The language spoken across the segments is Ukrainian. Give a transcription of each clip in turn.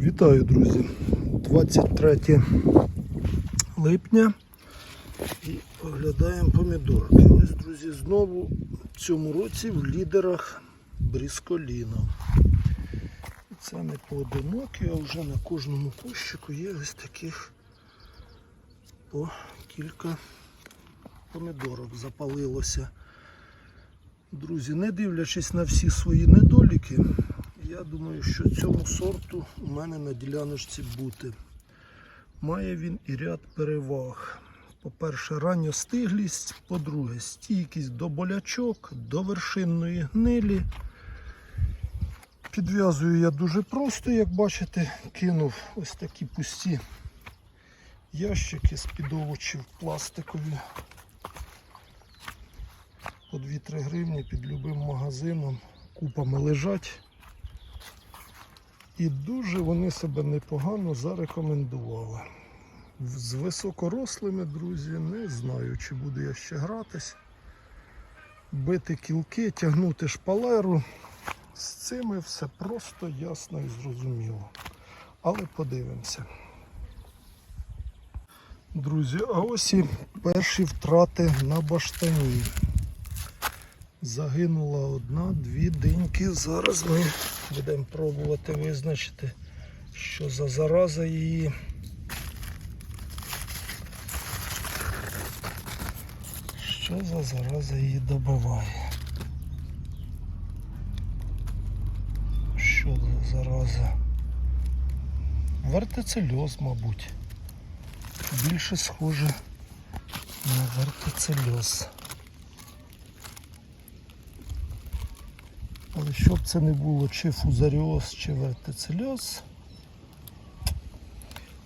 Вітаю, друзі! 23 липня і оглядаємо помідорки. Ось, друзі, знову в цьому році в лідерах брісколіно. Це не поодинокі, а вже на кожному кущику є ось таких по кілька помідорок запалилося. Друзі, не дивлячись на всі свої недоліки, я думаю, що цьому сорту у мене на діляночці бути. Має він і ряд переваг. По-перше, ранньостиглість, по-друге, стійкість до болячок, до вершинної гнилі. Підв'язую я дуже просто, як бачите, кинув ось такі пусті ящики з-під овочів пластикові. По 2-3 гривні під любим магазином купами лежать. І дуже вони себе непогано зарекомендували. З високорослими, друзі, не знаю, чи буду я ще гратись. Бити кілки, тягнути шпалеру. З цими все просто ясно і зрозуміло. Але подивимося. Друзі, а ось і перші втрати на баштані. Загинула одна, дві диньки. Зараз ми будемо пробувати визначити, що за зараза її. Що за зараза її добиває? Що за зараза? Вертицельоз, мабуть. Більше схоже на вертицельоз. Але щоб це не було чи фузаріоз, чи вертицельоз,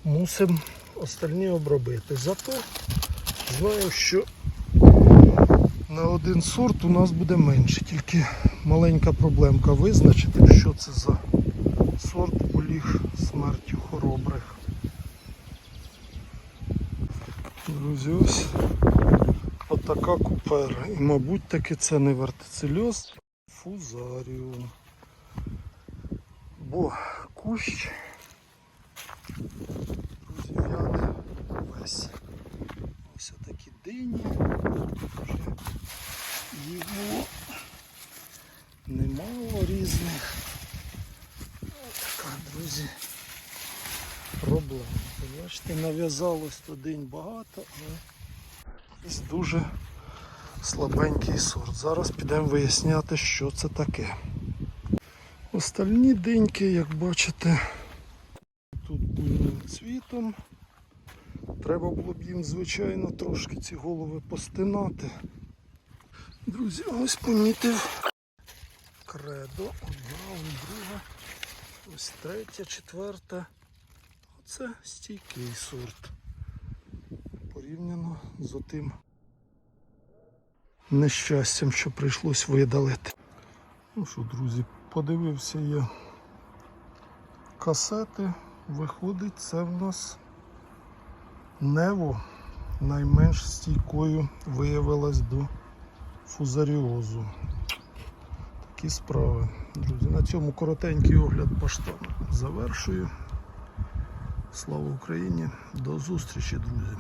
мусимо остальні обробити. Зато знаю, що на один сорт у нас буде менше, тільки маленька проблемка визначити, що це за сорт поліг смертю хоробрих. Друзі, ось отака купера. І мабуть таки це не вертицельоз, фузаріум. Бо кущ друзі, весь. Ось такі дині. Його немало різних. Ось така, друзі, проблема. Бачите, нав'язалось то багато, але дуже слабенький сорт. Зараз підемо виясняти, що це таке. Остальні деньки, як бачите, тут буйним цвітом. Треба було б їм, звичайно, трошки ці голови постинати. Друзі, ось помітив кредо, одна, друга, ось третя, четверта. Оце стійкий сорт. Порівняно з отим нещастям, що прийшлось видалити. Ну що, друзі, подивився я касети. Виходить, це в нас Нево найменш стійкою виявилась до фузаріозу. Такі справи. Друзі, на цьому коротенький огляд баштану завершую. Слава Україні! До зустрічі, друзі!